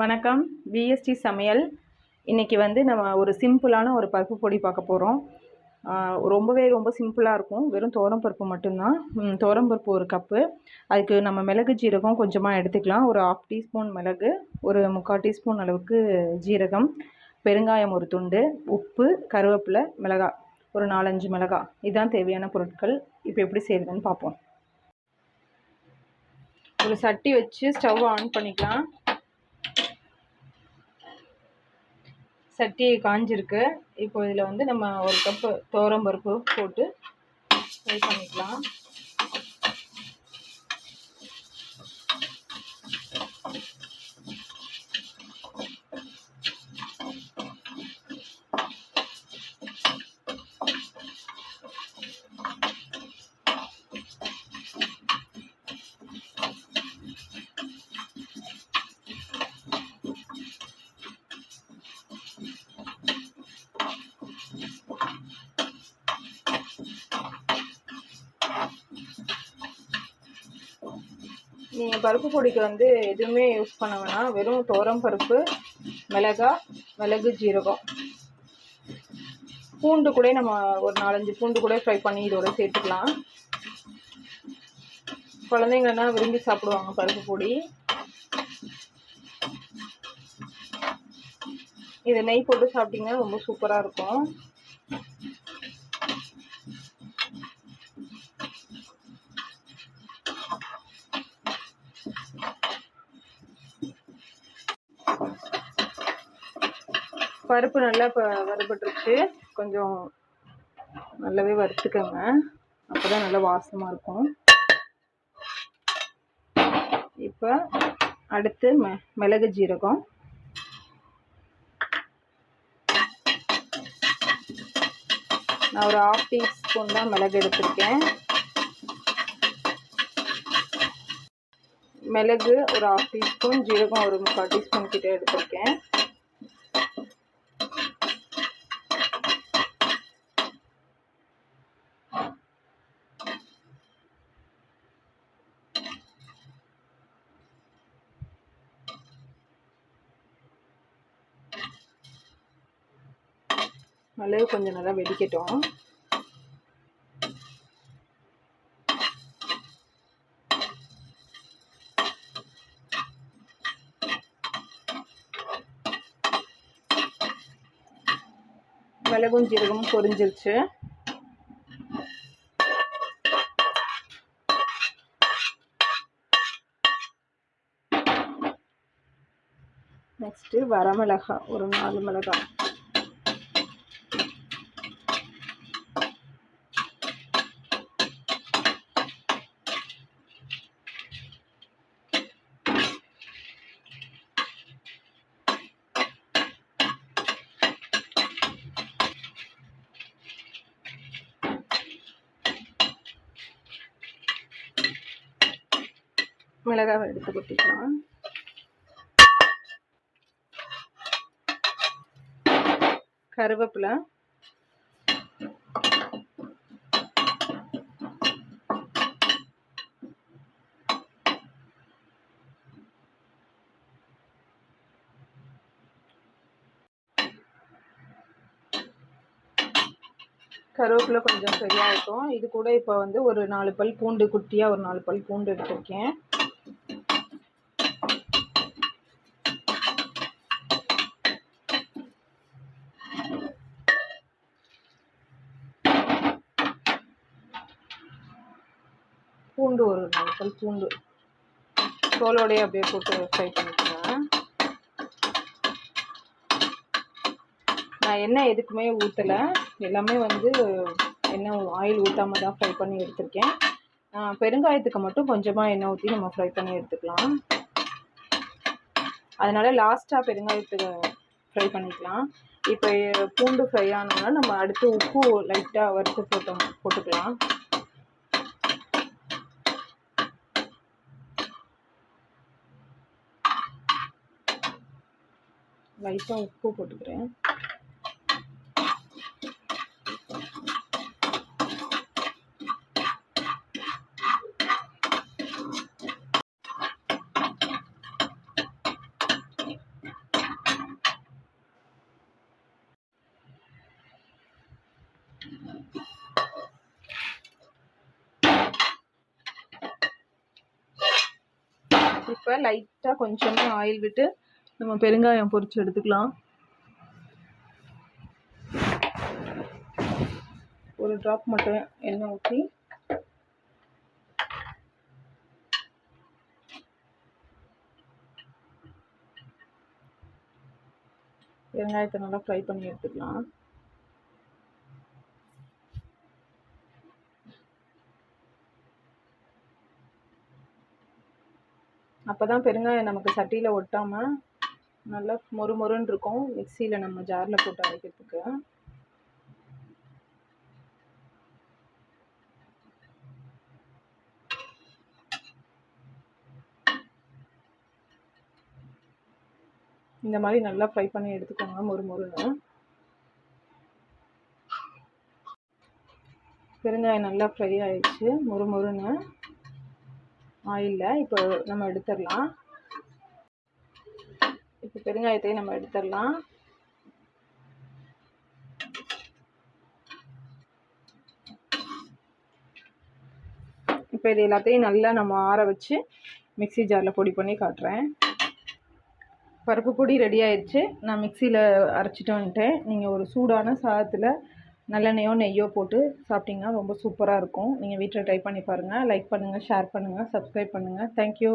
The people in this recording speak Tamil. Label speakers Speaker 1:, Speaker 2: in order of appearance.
Speaker 1: வணக்கம். விஎஸ்டி சமையல். இன்றைக்கி வந்து நம்ம ஒரு சிம்பிளான ஒரு பருப்பு பொடி பார்க்க போகிறோம் ரொம்பவே ரொம்ப சிம்பிளாக இருக்கும். வெறும் துவரம் பருப்பு மட்டும்தான். துவரம் பருப்பு ஒரு கப்பு. அதுக்கு நம்ம மிளகு ஜீரகம் கொஞ்சமாக எடுத்துக்கலாம். ஒரு ஆஃப் டீஸ்பூன் மிளகு ஒரு முக்கால் டீஸ்பூன் அளவுக்கு ஜீரகம் பெருங்காயம் ஒரு துண்டு உப்பு கருவேப்பிலை மிளகாய் ஒரு நாலஞ்சு மிளகாய் இதுதான் தேவையான பொருட்கள். இப்போ எப்படி செய்கிறதுன்னு பார்ப்போம். ஒரு சட்டி வச்சு ஸ்டவ் ஆன் பண்ணிக்கலாம். சட்டி காஞ்சிருக்கு. இப்போ இதில் வந்து நம்ம ஒரு கப்பு துவரம் பருப்பு போட்டு ஃப்ரை பண்ணிக்கலாம். நீங்கள் பருப்பு பொடிக்கு வந்து எதுவுமே யூஸ் பண்ண வேணாம். வெறும் துவரம் பருப்பு மிளகாய் மிளகு ஜீரகம். பூண்டு கூட நம்ம ஒரு நாலஞ்சு பூண்டு கூட ஃப்ரை பண்ணி இதோட சேர்த்துக்கலாம். குழந்தைங்கன்னா விரும்பி சாப்பிடுவாங்க பருப்பு பொடி. இதை நெய் போட்டு சாப்பிட்டீங்கன்னா ரொம்ப சூப்பராக இருக்கும். பருப்பு நல்லா இப்போ வறுபட்டுருச்சு. கொஞ்சம் நல்லாவே வறுத்துக்கோங்க. அப்போ தான் நல்லா வாசமாக இருக்கும். இப்போ அடுத்து மெ மிளகு ஜீரகம். நான் ஒரு ஆஃப் டீஸ்பூன் தான் மிளகு எடுத்திருக்கேன். மிளகு ஒரு ஆஃப் டீஸ்பூன் ஜீரகம் ஒரு முக்கால் டீஸ்பூன் கிட்டே எடுத்திருக்கேன். மிளகு கொஞ்சம் நல்லா வெடிக்கட்டும். மிளகும் ஜீரகமும் பொரிஞ்சிருச்சு. நெக்ஸ்ட்டு வரமிளகாய் ஒரு நாலு மிளகாய். மிளகாவை எடுத்து கொட்டிக்கலாம். கருவேப்பிலை. கருவேப்பிலை கொஞ்சம் சரியாக இருக்கும் இது கூட இப்போ வந்து ஒரு நாலு பல் பூண்டு குட்டியாக ஒரு நாலு பல் பூண்டு எடுத்திருக்கேன். பூண்டு ஒரு நாலு பூண்டு. தோலோடையே அப்படியே போட்டு ஃப்ரை பண்ணிக்கலாம் நான் எண்ணெய் எதுக்குமே ஊற்றலை எல்லாமே வந்து எண்ணெய் ஆயில் ஊற்றாம தான் ஃப்ரை பண்ணி எடுத்திருக்கேன். பெருங்காயத்துக்கு மட்டும் கொஞ்சமாக எண்ணெய் ஊற்றி நம்ம ஃப்ரை பண்ணி எடுத்துக்கலாம். அதனால் லாஸ்ட்டாக பெருங்காயத்துக்கு ஃப்ரை பண்ணிக்கலாம். இப்போ பூண்டு ஃப்ரை ஆனோம்னா நம்ம அடுத்து உப்பு லைட்டாக வறுத்து போட்டோம் போட்டுக்கலாம். லைட்டாக உப்பு போட்டுக்கிறேன். இப்போ லைட்டாக கொஞ்சமே ஆயில் விட்டு நம்ம பெருங்காயம் பொரிச்சு எடுத்துக்கலாம். ஒரு ட்ராப் மட்டும் எண்ணெய் ஊற்றி வெங்காயத்தை நல்லா ஃப்ரை பண்ணி எடுத்துக்கலாம். அப்போ தான் பெருங்காயம் நமக்கு சட்டியில் ஒட்டாமல் நல்லா மொறு மொறுன்னு இருக்கும். மிக்சியில் நம்ம ஜாரில் போட்டு அரைக்கிறதுக்கு. இந்த மாதிரி நல்லா ஃப்ரை பண்ணி எடுத்துக்கோங்க மொறு மொறுன்னு. பெருங்காயம் நல்லா ஃப்ரை ஆயிடுச்சு மொறு மொறுன்னு. ஆயிலில் இப்போ நம்ம எடுத்துடலாம். பெருங்காயத்தையும் நம்ம எடுத்துடலாம். இப்போ இது எல்லாத்தையும் நல்லா நம்ம ஆற வச்சு மிக்ஸி ஜாரில் பொடி பண்ணி காட்டுறேன். பருப்பு பொடி ரெடி ஆயிடுச்சு. நான் மிக்சியில் அரைச்சிட்டு வந்துட்டேன் நீங்கள் ஒரு சூடான சாதத்தில் நல்லெண்ணெயோ நெய்யோ போட்டு சாப்பிட்டிங்கன்னா ரொம்ப சூப்பராக இருக்கும். நீங்கள் வீட்டில் ட்ரை பண்ணி பாருங்கள் லைக் பண்ணுங்கள் ஷேர் பண்ணுங்கள் சப்ஸ்கிரைப் பண்ணுங்கள் தேங்க்யூ